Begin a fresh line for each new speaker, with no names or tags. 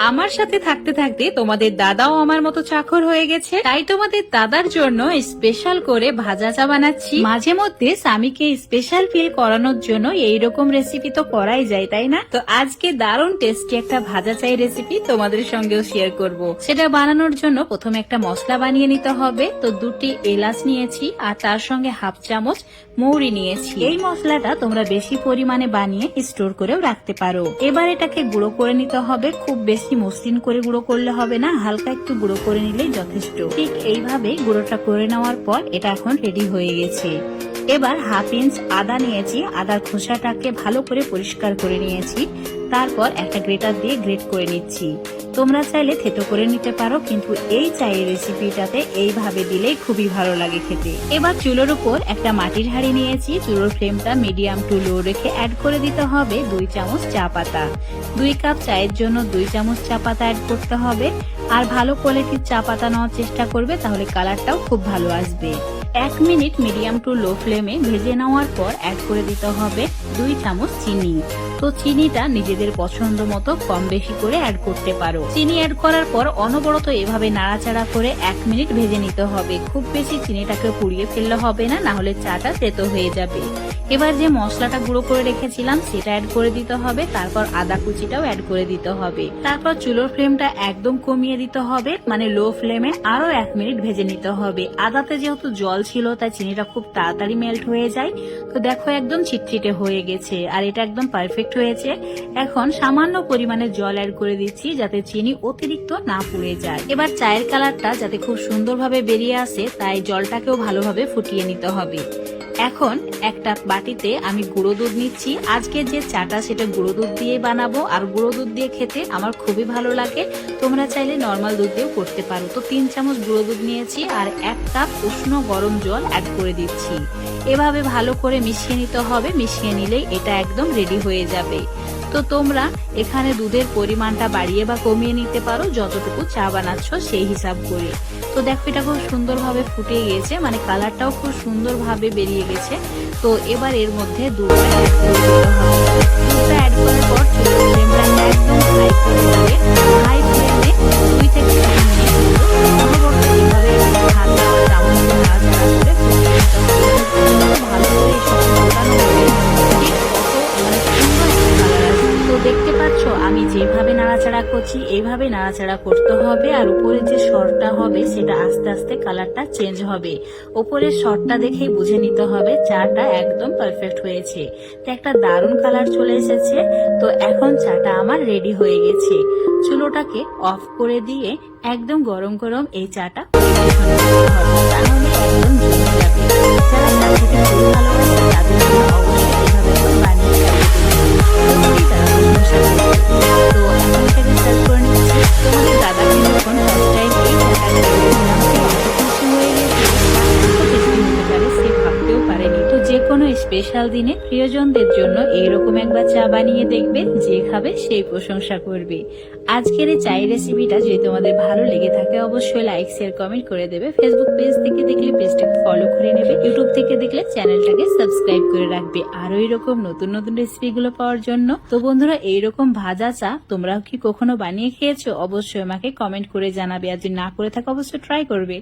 আমার সাথে থাকতে থাকতে তোমাদের দাদাও আমার মতো চাকর হয়ে গেছে। তাই তোমাদের দাদার জন্য স্পেশাল করে ভাজা চা বানাচ্ছি। মাঝে মধ্যে স্বামীকে স্পেশাল ফিল করানোর জন্য এইরকম রেসিপি তো করাই যায়, তাই না? তো আজকে দারুণ টেস্টি একটা ভাজা চাই রেসিপি তোমাদের সঙ্গেও শেয়ার করব। সেটা বানানোর জন্য প্রথমে একটা মশলা বানিয়ে নিতে হবে। তো দুটি এলাচ নিয়েছি আর তার সঙ্গে হাফ চামচ মৌরি নিয়েছি। এই মশলাটা তোমরা বেশি পরিমাণে বানিয়ে স্টোর করেও রাখতে পারো। এবার এটাকে গুঁড়ো করে নিতে হবে খুব বেশি মসৃণ করে গুঁড়ো করলে হবে না, হালকা একটু গুঁড়ো করে নিলেই যথেষ্ট। ঠিক এইভাবে গুঁড়োটা করে নেওয়ার পর এটা এখন রেডি হয়ে গেছে। এবার হাফ ইঞ্চ আদা নিয়েছি, আদার খোসাটাকে ভালো করে পরিষ্কার করে নিয়েছি। তারপর একটা গ্রেটার দিয়ে গ্রেট করে নিচ্ছি। তোমরা চাইলে থেতো করে নিতে পারো, কিন্তু এই চায়ের রেসিপিটাতে এইভাবে দিলেই খুবই ভালো লাগে খেতে। এবার চুলোর উপর একটা মাটির হাঁড়ি নিয়েছি, চুলোর ফ্লেমটা মিডিয়াম টু লো রেখে অ্যাড করে দিতে হবে দুই চামচ চা পাতা। দুই কাপ চায়ের জন্য দুই চামচ চা পাতা অ্যাড করতে হবে। আর ভালো কোয়ালিটির চা পাতা নেওয়ার চেষ্টা করবে, তাহলে কালারটাও খুব ভালো আসবে। এক মিনিট মিডিয়াম টু লো ফ্লেমে ভেজে নেওয়ার পর অ্যাড করে দিতে হবে দুই চামচ চিনি। তো চিনিটা নিজেদের পছন্দ মতো কম বেশি করে অ্যাড করতে পারো। চিনি অ্যাড করার পর অনবরত এভাবে নাড়াচাড়া করে এক মিনিট ভেজে নিতে হবে। খুব বেশি চিনিটাকে পুড়িয়ে ফেললে হবে না না হলে চাটা তেতো হয়ে যাবে। এবার যে মশলাটা গুঁড়ো করে রেখেছিলাম, সেটা অ্যাড করে দিতে হবে। তারপর আদা কুচিটাও অ্যাড করে দিতে হবে। তারপর চুলোর ফ্লেমটা একদম কমিয়ে দিতে হবে মানে লো ফ্লেমে আরও এক মিনিট ভেজে নিতে হবে। আদাতে যেহেতু জল ছিল, তাই চিনিটা খুব তাড়াতাড়ি মেল্ট হয়ে যায়। তো দেখো একদম ছিটছিটে হয়ে গেছে, আর এটা একদম পারফেক্ট হয়েছে। এখন সামান্য পরিমাণে জল অ্যাড করে দিচ্ছি যাতে চিনি অতিরিক্ত না পুড়ে যায়। এবার চায়ের কালারটা যাতে খুব সুন্দরভাবে বেরিয়ে আসে, তাই জলটাকেও ভালোভাবে ফুটিয়ে নিতে হবে। এখন একটা বাটিতে আমি গুঁড়ো দুধ নিচ্ছি। আজকে যে চাটা, সেটা গুঁড়ো দুধ দিয়ে বানাবো। আর গুঁড়ো দুধ দিয়ে খেতে আমার খুবই ভালো লাগে। তোমরা চাইলে নর্মাল দুধ দিয়েও করতে পারো। তো তিন চামচ গুঁড়ো দুধ নিয়েছি আর এক কাপ উষ্ণ গরম জল অ্যাড করে দিচ্ছি। এভাবে ভালো করে মিশিয়ে নিতে হবে, মিশিয়ে নিলেই এটা একদম রেডি হয়ে যাবে। তো তোমরা এখানে দুধের পরিমাণটা বাড়িয়ে বা কমিয়ে নিতে পারো, যতটুকু চা বানাচ্ছ সেই হিসাব করে। তো দেখো এটা খুব সুন্দরভাবে ফুটে গিয়েছে মানে কালারটাও খুব সুন্দরভাবে বেরিয়ে গেছে। তো এবার এর মধ্যে দুধটা অ্যাড অ্যাড করার পর একদম হাই করে করছি এইভাবে নাড়াচাড়া করতে হবে আর উপরে যে শরটা হবে সেটা আস্তে আস্তে কালারটা চেঞ্জ হবে। উপরের শরটা দেখেই বুঝে নিতে হবে চাটা একদম পারফেক্ট হয়েছে। তো একটা দারুণ কালার চলে এসেছে। তো এখন চাটা আমার রেডি হয়ে গেছে। চুলোটাকে অফ করে দিয়ে একদম গরম গরম এই চাটা তাহলে স্পেশাল দিনে প্রিয়জনদের জন্য এইরকম একবার চা বানিয়ে দেখবে, যে খাবে সেই প্রশংসা করবে। আজকের এই চায়ের রেসিপিটা যদি তোমাদের ভালো লেগে থাকে, অবশ্যই লাইক শেয়ার কমেন্ট করে দেবে। ফেসবুক পেজ থেকে দেখলে পেজটাকে ফলো করে নেবে। ইউটিউব থেকে দেখলে চ্যানেলটাকে সাবস্ক্রাইব করে রাখবে। আরও এরকম নতুন নতুন রেসিপি গুলো পাওয়ার জন্য। তো বন্ধুরা, এইরকম ভাজা চা তোমরাও কি কখনো বানিয়ে খেয়েছো? অবশ্যই আমাকে কমেন্ট করে জানাবে। আর যদি না করে থাকো, অবশ্যই ট্রাই করবে।